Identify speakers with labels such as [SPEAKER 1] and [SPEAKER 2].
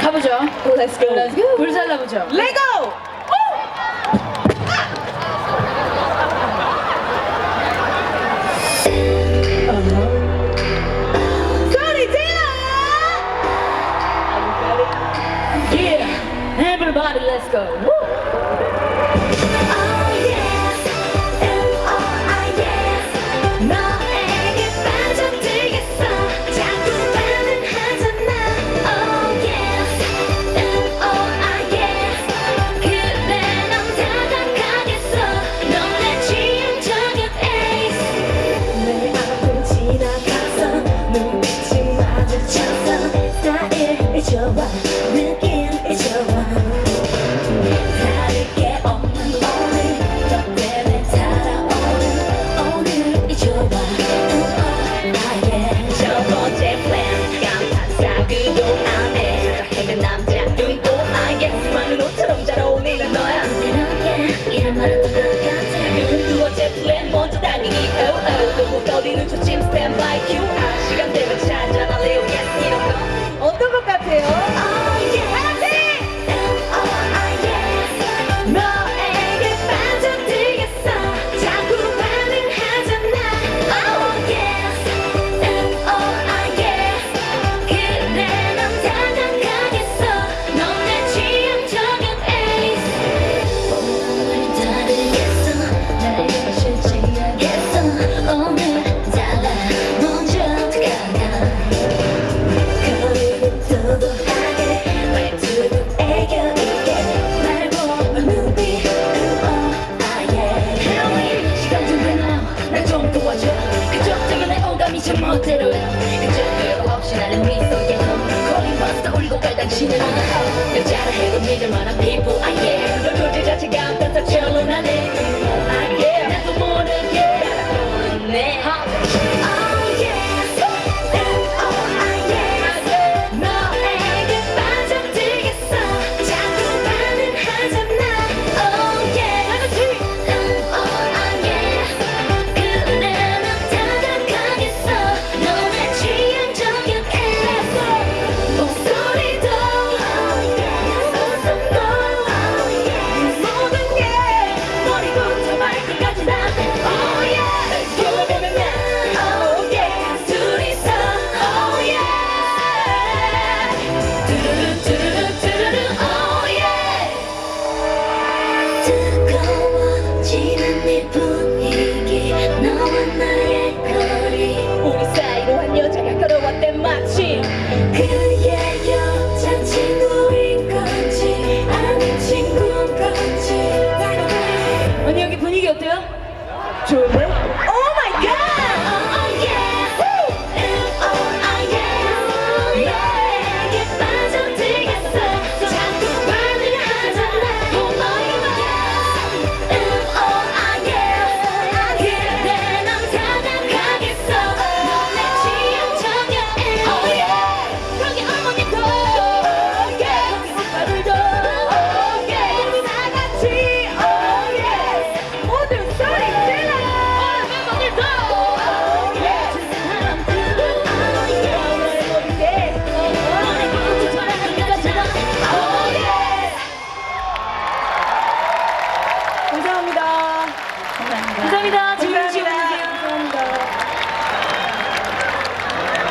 [SPEAKER 1] 가보죠.
[SPEAKER 2] Let's go.
[SPEAKER 1] Let's go. 불살 나보죠.
[SPEAKER 2] 레고! 소리 질러!
[SPEAKER 1] Yeah. Everybody, let's go. Woo.
[SPEAKER 3] 이 좋아 느낌 이 좋아. 다를 게 없는 오늘 너 때문에 살아오는 오늘 이 좋아 나의 첫 번째 플랜 감탄사 그동안에 헤맨 남자 그리고 나의 스마일로처럼 잘 어울리는 너야. 이렇게 이런 말은 똑같아. 두 번째 플랜 먼저 달리기. oh oh 너무 거리는 조심 stand by q 아 시간 되면 찾아 당신을 여자라 해도 믿을 만한 people I am. 널 둘째 자체가 따뜻해 to 감사합니다. 감사합니다.